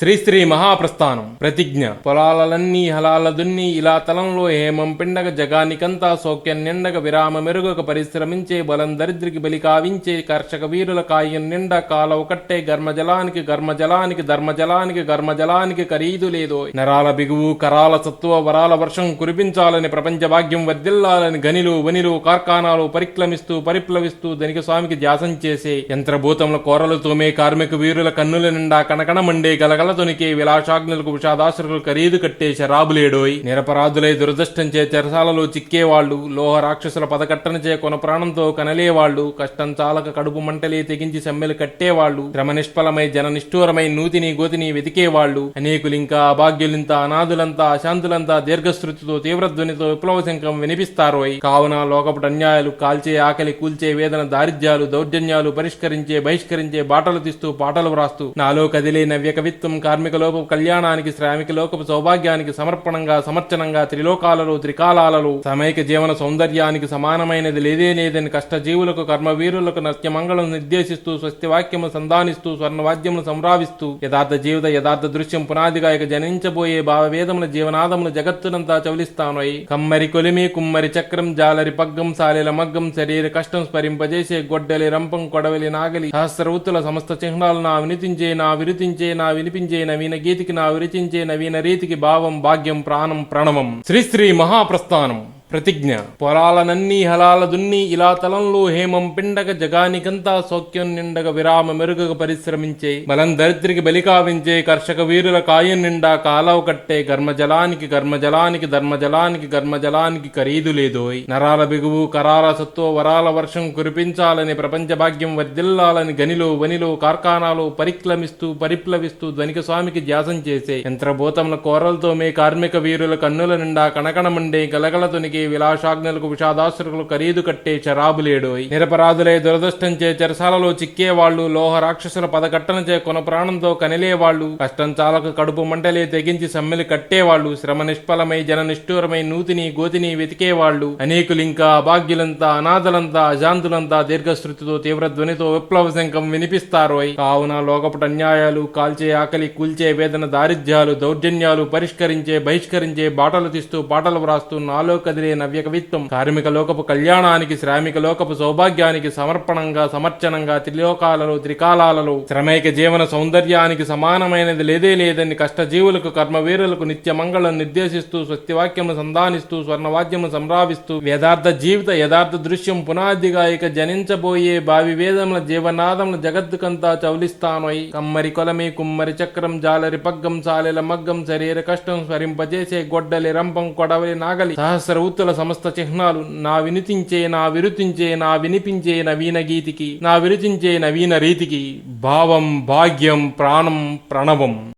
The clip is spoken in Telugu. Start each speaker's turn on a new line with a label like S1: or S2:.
S1: శ్రీశ్రీ మహాప్రస్థానం. ప్రతిజ్ఞ. పొలాలన్నీ హలాల దున్ని ఇలా తలంలో హేమం పిండగ జగానికంతా సౌఖ్యం నిండగ విరామ మెరుగక పరిశ్రమించే బలం దరిద్రికి బలి కావించే కర్షక వీరుల కాయం నిండ కాలవ కట్టే గర్మజలానికి గర్మజలానికి ధర్మజలానికి గర్మజలానికి ఖరీదు లేదో నరాల బిగువు కరాల సత్వ వరాల వర్షం కురిపించాలని ప్రపంచ భాగ్యం వర్దిల్లాలని గనిలు వనిలు కార్ఖానాలు పరిక్రమిస్తూ పరిప్లవిస్తూ ధనిక స్వామికి ధ్యాసం చేసే యంత్రభూతముల కోరలు తోమే కార్మిక వీరుల కన్నుల నిండా కనకణ మండే గలగల తొనికి విలాసాగ్నులకు విషాదాసురులు ఖరీదు కట్టే శరాబులేడోయ్. నిరపరాధులై దురదృష్టం చే చెరసాలలో చిక్కేవాళ్ళు లోహ రాక్షసుల పదకట్టన చే కొన ప్రాణంతో కనలేవాళ్ళు కష్టం చాలక కడుపు మంటలే తెగించి సమ్మెలు కట్టేవాళ్ళు శ్రమ నిష్ఫలమై జన నిష్ఠూరమై నూతిని గోతిని వెతికేవాళ్ళు అనేకులింకా అభాగ్యులింతా అనాథులంతా అశాంతులంతా దీర్ఘశ్రుతితో తీవ్రధ్వనితో విప్లవ శంఖం వినిపిస్తారోయ్. కావున లోకపుట అన్యాయాలు కాల్చే ఆకలి కూల్చే వేదన దారిద్ర్యాలు దౌర్జన్యాలు పరిష్కరించే బహిష్కరించే బాటలు తీస్తూ పాటలు వ్రాస్తూ నాలో కదిలే నవ్య కవిత్వం కార్మిక లోకపు కళ్యాణానికి శ్రామిక లోకపు సౌభాగ్యానికి సమర్పణంగా సమర్చనంగా త్రిలోకాలలో త్రికాలాలలో సమైక జీవన సౌందర్యానికి సమానమైనది లేదే లేదని కష్టజీవులకు కర్మవీరులకు నత్యమంగళం నిర్దేశిస్తూ స్వస్తివాక్యము సంధానిస్తూ స్వర్ణవాద్యమును సంరావిస్తూ యథార్థ జీవిత యథార్థ దృశ్యం పునాదిగా ఇక జనించబోయే భావవేదముల జీవనాదములు జగత్తునంతా చవలిస్తానోయ్. కమ్మరి కొలిమి కుమ్మరి చక్రం జాలరి పగ్గం సాలెల మగ్గం శరీర కష్టం స్మరింపజేసే గొడ్డలి రంపం కొడవలి నాగలి సహస్రవృత్తుల సమస్త చిహ్నాలు నా వినితించే నా విరుతించే నా వినిపించే నవీన గీతికి నా విరచించే నవీన రీతికి భావం భాగ్యం ప్రాణం ప్రణవం. శ్రీశ్రీ మహాప్రస్థానం. ప్రతిజ్ఞ. పొలాలనన్నీ హలాల దున్ని ఇలా తలంలో హేమం పిండగ జగానికంతా సౌఖ్యం నిండగ విరామ మెరుగక పరిశ్రమించే బలం దరిద్రికి బలికావించే కర్షక వీరుల కాయం నిండా కాలవ కట్టే గర్మజలానికి గర్మజలానికి ధర్మజలానికి గర్మజలానికి ఖరీదు లేదోయ్. నరాల బిగువు కరాల సత్వ వరాల వర్షం కురిపించాలని ప్రపంచ భాగ్యం వర్దిల్లాలని గనిలో వనిలో కార్ఖానాలో పరిక్లమిస్తూ పరిప్లవిస్తూ ధనిక స్వామికి ధ్యాసం చేసే యంత్రభూతముల కోరలతో మే కార్మిక వీరుల కన్నుల నిండా కణకణమండే గలగల తొనికి విలాసాగ్నులకు విషాదాసురులకు ఖరీదు కట్టే శరాబులేడోయ్ నిరపరాధులై దురదృష్టం చే చెరసాలలో చిక్కేవాళ్ళు లోహ రాక్షసుల పదకట్టన చే కొన ప్రాణంతో కనిలేవాళ్ళు కష్టం చాలక కడుపు మంటలే తెగించి సమ్మెలు కట్టేవాళ్ళు శ్రమ నిష్ఫలమై జన నిష్ఠూరమై నూతిని గోతిని వెతికేవాళ్ళు అనేకులింకా అభాగ్యులంతా అనాథలంతా అజాంతులంతా దీర్ఘశ్రుతితో తీవ్ర ధ్వనితో విప్లవ శంఖం వినిపిస్తారోయ్. కావున లోకపుట అన్యాయాలు కాల్చే ఆకలి కూల్చే వేదన దారిద్ర్యాలు దౌర్జన్యాలు పరిష్కరించే బహిష్కరించే బాటలు తీస్తూ పాటలు వ్రాస్తూ నాలో కదిలే నవ్య నవ్యకవిత్వం. కార్మిక లోకపు కళ్యాణానికి శ్రామిక లోకపు సౌభాగ్యానికి సమర్పణంగా సమర్చనంగా త్రిలోకాలలో త్రికాలాలలో శ్రమైక జీవన సౌందర్యానికి సమానమైనది లేదే లేదని కష్టజీవులకు కర్మవీరులకు నిత్య మంగళం నిర్దేశిస్తూ స్వస్తివాక్యము సంధానిస్తూ స్వర్ణవాద్యము సంరావిస్తూ వేదార్థ జీవిత యథార్థ దృశ్యం పునాదిగా ఇక జనించబోయే భావి వేదముల జీవనాదముల జగత్తుకంతా చౌలిస్తానోయ్ కమ్మరి కొలమి కుమ్మరి చక్రం జాలరి పగ్గం సాలెల మగ్గం శరీర కష్టం స్మరింపజేసే గొడ్డలి రంపం కొడవలి నాగలి సహస్ర ఉత్తుల సమస్త చిహ్నాలు నా వినితించే నా విరుతించే నా వినిపించే నవీన గీతికి నా విరుచించే నవీన రీతికి భావం భాగ్యం ప్రాణం ప్రణవం.